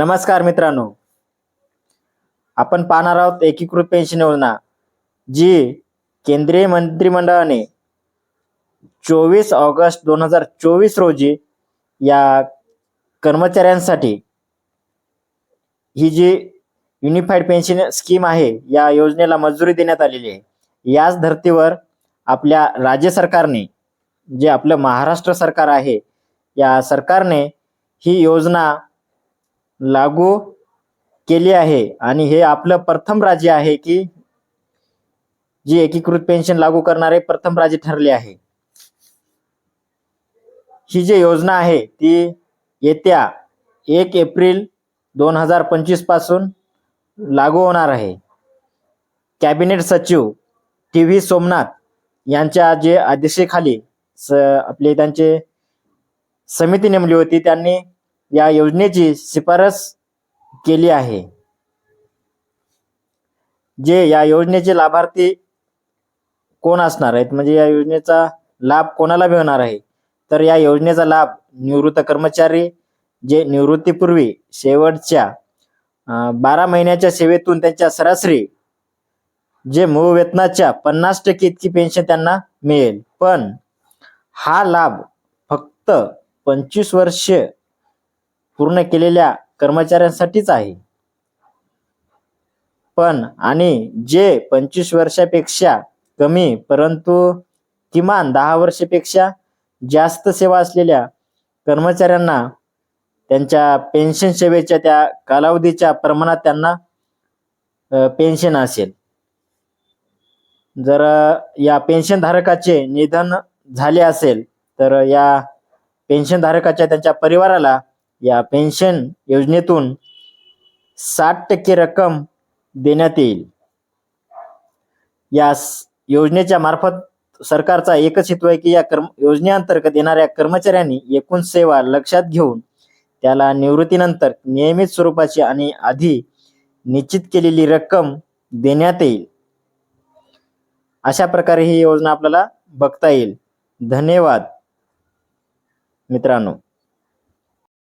नमस्कार मित्रांनो. आपण पाहणार आहोत एकीकृत पेन्शन योजना जी केंद्रीय मंत्रिमंडळाने चोवीस ऑगस्ट दोन हजार चोवीस रोजी या कर्मचाऱ्यांसाठी ही जी युनिफाईड पेन्शन स्कीम आहे या योजनेला मंजुरी देण्यात आलेली आहे. याच धर्तीवर आपल्या राज्य सरकारने जे आपलं महाराष्ट्र सरकार आहे या सरकारने ही योजना लागू केली आहे. आणि हे आपलं प्रथम राज्य आहे की जी एकीकृत पेन्शन लागू करणारे प्रथम राज्य ठरले आहे. ही जी योजना आहे ती येत्या एक एप्रिल दोन हजार पंचवीसपासून लागू होणार आहे. कॅबिनेट सचिव टी व्ही सोमनाथ यांच्या जे अध्यक्षेखाली स आपले त्यांचे समिती नेमली होती त्यांनी या योजनेची शिफारस केली आहे. जे या योजनेचे लाभार्थी कोण असणार आहेत? म्हणजे या योजनेचा लाभ कोणाला मिळणार आहे? तर या योजनेचा लाभ निवृत्त कर्मचारी जे निवृत्तीपूर्वी शेवटच्या बारा महिन्याच्या सेवेतून त्यांच्या सरासरी जे मूळ वेतनाच्या पन्नास टक्के इतकी पेन्शन त्यांना मिळेल. पण हा लाभ फक्त पंचवीस वर्ष पूर्ण केलेल्या कर्मचाऱ्यांसाठीच आहे. पण आणि जे पंचवीस वर्षापेक्षा कमी परंतु किमान दहा वर्षापेक्षा जास्त सेवा असलेल्या कर्मचाऱ्यांना त्यांच्या पेन्शन सेवेच्या त्या कालावधीच्या प्रमाणात त्यांना पेन्शन असेल. जर या पेन्शन धारकाचे निधन झाले असेल तर या पेन्शन धारकाच्या त्यांच्या परिवाराला या पेन्शन योजनेतून साठ टक्के रक्कम देण्यात येईल. या योजनेच्या मार्फत सरकारचा एकच हेतू आहे की या कर्म योजनेअंतर्गत येणाऱ्या कर्मचाऱ्यांनी एकूण सेवा लक्षात घेऊन त्याला निवृत्तीनंतर नियमित स्वरूपाची आणि आधी निश्चित केलेली रक्कम देण्यात येईल. अशा प्रकारे ही योजना आपल्याला बघता येईल. धन्यवाद मित्रांनो.